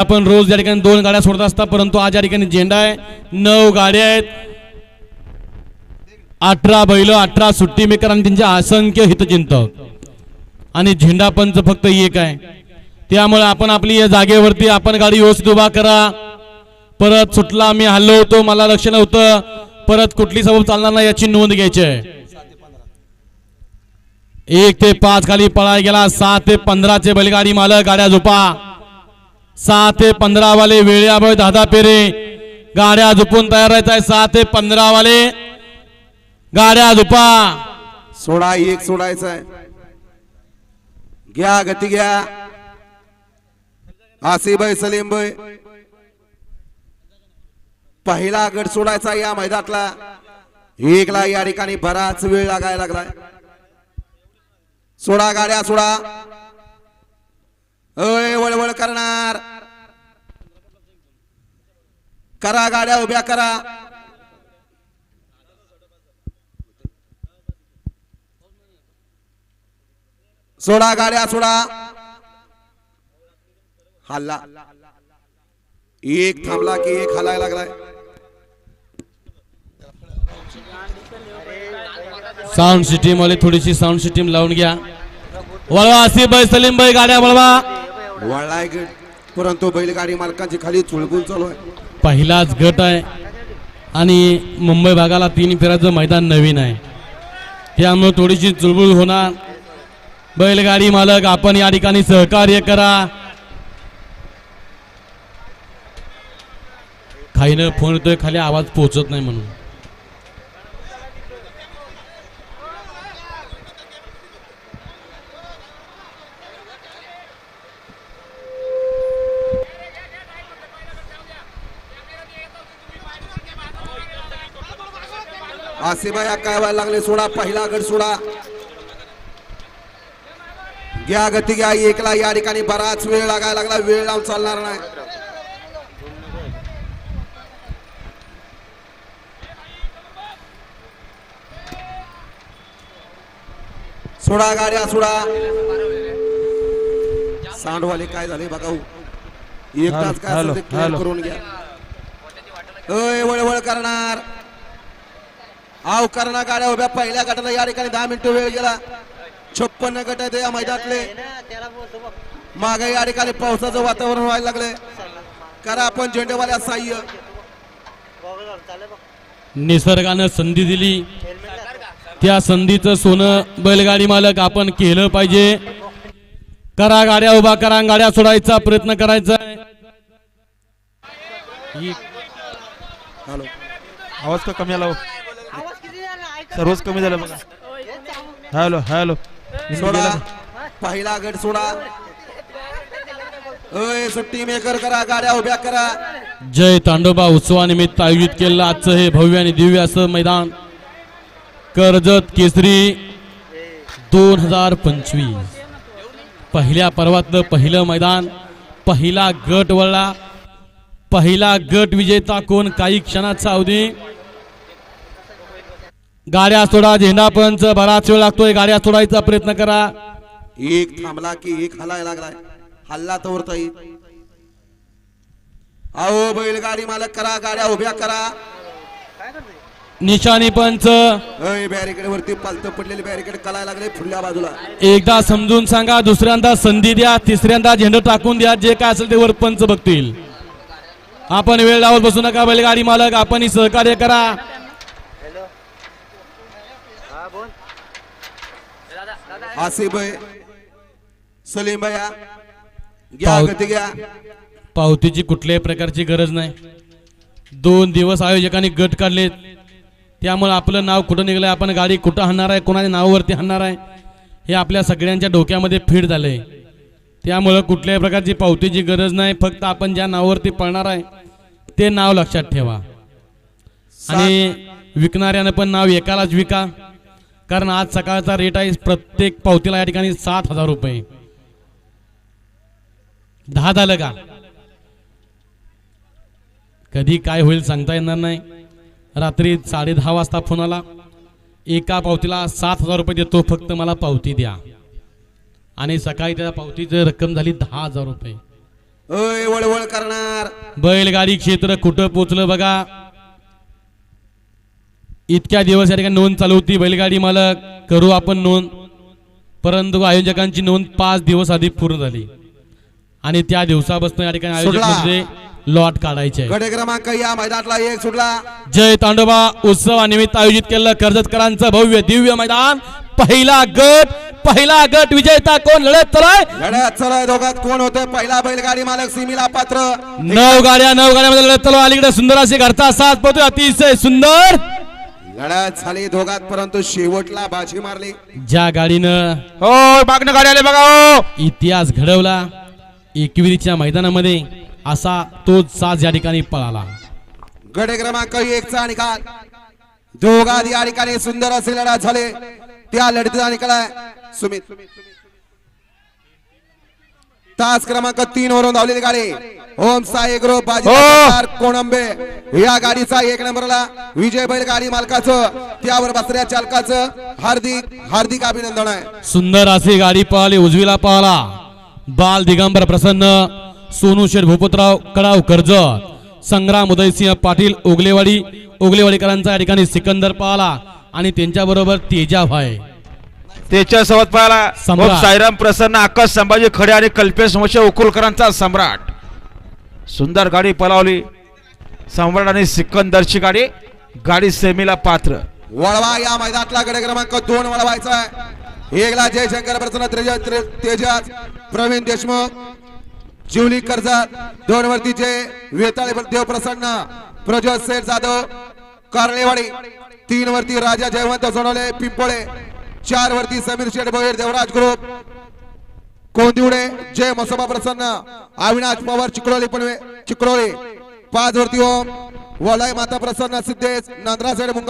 आपण रोज या ठिकाणी दोन गाड्या सोडत असता परंतु आज या ठिकाणी झेंडा आहे नऊ गाड्या आहेत. अठरा बैल अठरा सुट्टी मेकर आणि त्यांचे असंख्य हितचिंतक. आणि झेंडा पंच फक्त एक आहे. त्यामुळे आपण आपली या जागेवरती आपण गाडी व्यवस्थित उभा करा. परत सुटला मी हल्लो होतो मला लक्ष नव्हतं. परत कुठली सबब चालणार नाही याची नोंद घ्यायची आहे. एक ते पाच खाली पळायला गेला सहा ते पंधराचे बैलगाडी मालक गाड्या झोपा. सहा ते पंधरा वाले वेळ्याबळ दादा पेरे. गाड्या झोपून तयार राहायचं आहे सहा ते पंधरा वाले. गाड्या झुपा सोडा एक सोडायचा आहे. घ्या गती घ्या. आसिबाई सलीमबाई पहिला गट सोडायचा या मैदानातला. एकला या ठिकाणी बराच वेळ लागायला लागलाय. सोडा गाड्या सोडा. अय वळवळ करणार. करा गाड्या उभ्या करा. सोडा गाड्या सोडा. हल्ला. एक थांबला की एक हलायला लागलाय. साऊंड सिस्टीम वाले थोडीशी साऊंड सिस्टीम लावून घ्या. वळवा आसिफभाई सलीमभाई गाड्या वळवा. वळलाय परंतु बैलगाडी मालकांची खाली चुळबुल चालू आहे. पहिलाच गट आहे. आणि मुंबई भागाला तीन फेऱ्याचं मैदान नवीन आहे. त्यामुळे थोडीशी चुळबुळ होणार. बैलगाडी मालक आपण या ठिकाणी सहकार्य करा. खाईनं फोन येतोय खाली आवाज पोहोचत नाही म्हणून. आसिबाया काय व्हायला लागले सोडा पहिला गट सोडा. घ्या गती घ्या एकला या ठिकाणी बराच वेळ लागायला लागला वेळ लावून चालणार नाही. सोडा गाड्या सोडा. सांडवाले काय झाले बघा हो. एक तास काय करून घ्या. वळवळ करणार. आव करणार गाड्या उभ्या पहिल्या गटाला या ठिकाणी दहा मिनिटं वेळ गेला. छप्पन्न गट आहेत या मैदानातले. मागे या ठिकाणी पावसाचं वातावरण व्हायला लागले. करा आपण झेंडेवाल्या साह्य. निसर्गानं संधी दिली. त्या संधीचं सोनं बैलगाडी मालक आपण केलं पाहिजे. करा गाड्या उभा करा गाड्या सोडायचा प्रयत्न करायचा आहे. हॅलो आवाज का कमी आला हो? सर्वच कमी झालं बघा. Hello hello. सोडा. पहिला गट सोडा. सुट्टी मेकर करा गाड्या उभ्या करा. जय तांडोबा उत्सवानिमित्त आयोजित केलेलं आजचं हे भव्य आणि दिव्य असं मैदान. कर्जत केसरी दोन हजार पंचवीस. पहिल्या पर्वातलं पहिलं मैदान पहिला गट वळला. पहिला गट विजेता कोण? काही क्षणाचा अवधी. गाड्या सोडा झेंडा पंच बराच वेळ लागतोय. गाड्या सोडायचा प्रयत्न करा. एक थांबला की एक हलाय लागलाय. हल्ला तर अहो बैलगाडी मालक करा गाड्या उभ्या करा. निशाणी पंच. बॅरिकेड वरती पालत पडलेले बॅरिकेड कलाय लागले फुडल्या बाजूला. एकदा समजून सांगा दुसऱ्यांदा संधी द्या तिसऱ्यांदा झेंडा टाकून द्या जे काय असेल ते वर पंच बघतील. आपण वेळ लावत बसू नका बैलगाडी मालक आपण सहकार्य करा. आसिफ भाई सलीम भैया घ्या पाव- गती घ्या. पावतीची कुठल्याही प्रकारची गरज नाही. दोन दिवस आयोजकांनी गट काढलेत त्यामुळे आपलं नाव कुठं निघलंय आपण गाडी कुठं हाणणार आहे कोणाच्या नावावरती हाणणार आहे हे आपल्या सगळ्यांच्या डोक्यामध्ये फीड झालंय. त्यामुळं कुठल्याही प्रकारची पावतीची गरज नाही फक्त आपण ज्या नावावरती पळणार आहे ते नाव लक्षात ठेवा. आणि विकणाऱ्यानं पण नाव एकालाच विका. कारण आज सकाळचा रेट आहे प्रत्येक पावतीला या ठिकाणी सात हजार रुपये. दहा झालं का? कधी काय होईल सांगता येणार नाही. रात्री साडे दहा वाजता फोन आला. एका पावतीला सात हजार रुपये देतो फक्त मला पावती द्या. आणि सकाळी त्या पावतीची रक्कम झाली दहा हजार रुपये. वळवळ करणार. बैलगाडी क्षेत्र कुठं पोचलं बघा. इतक्या दिवस या ठिकाणी नोंद चालू होती बैलगाडी मालक करू आपण नोंद. परंतु आयोजकांची नोंद पाच दिवस आधी पूर्ण झाली. आणि त्या दिवसापासून या ठिकाणी आयोजक. म्हणजे लॉट काढायचे. क्रमांक या मैदानातला एक सुटला. जय तांडोबा उत्सवानिमित्त आयोजित केलेलं कर्जतकरांचं भव्य दिव्य मैदान. पहिला गट पहिला गट विजेता कोण? लढत चलाय. लढ्यात चला दोघात. कोण होतोय पहिला बैलगाडी मालक सिमीला पात्र. नऊ गाड्या नऊ गाड्यामध्ये लढत चालू. अलीकडे सुंदर अशी घरचा साथ पोहतोय अतिशय सुंदर. लढ्यात झाली दोघात परंतु शेवटला बाजी मारली. ज्या गाडीनं हो मागणं गाडी आले बघा हो. इतिहास घडवला एकविरीच्या मैदानामध्ये असा तोच साज या ठिकाणी पळाला. गडे क्रमांक एक चा निकाल दोघात या ठिकाणी सुंदर असे लढा झाले. त्या लढतीचा निकाल आहे सुमित. तास क्रमांक तीन वरून धावलेली गाडी. ओम साई ग्रुप बाजी हो. कोणंबे. या गाडीचा एक नंबरला विजय बैल गाडी मालकाचं त्यावर बसऱ्या चालकाचं हार्दिक हार्दिक अभिनंदन आहे. सुंदर अशी गाडी पळाली उजवीला पळाला बाल दिगंबर प्रसन्न सोनू शेठ भूपतराव कडाव कर्जत. संग्राम उदयसिंह पाटील ओगलेवाडी ओगलेवाडीकरांचा या ठिकाणी सिकंदर पळाला आणि त्यांच्या बरोबर तेजा भाई. त्याच्या सोबत पाहिला साईराम प्रसन्न आकाश संभाजी खडे आणि कल्पेश मोशे उकुलकरांचा सम्राट. सुंदर गाडी पलावली सम्राट आणि सिकंदरची गाडी गाडी सेमीला पात्र. वळवा या मैदानातला गडे क्रमांक दोन वळवायचा आहे. एकला जयशंकर प्रसन्न त्रेज- त्रे- तेजस प्रवीण देशमुख जिवली कर्जत दोन वरती जय वेताळे देव प्रसन्न प्रज्वल शेठ जाधव कार्लेवाडी तीन वरती राजा जयवंत सोनवले पिंपोळे चार वरती समीर शेठ भोईर देवराज ग्रुप कोंदिवडे जय मसोबा प्रसन्न. अविनाश पवार चिकडोली पनवे चिकडोली पाच वरती ओम. वलय माता प्रसन्न सिद्धेश नांद्रा नंदरा मुंगा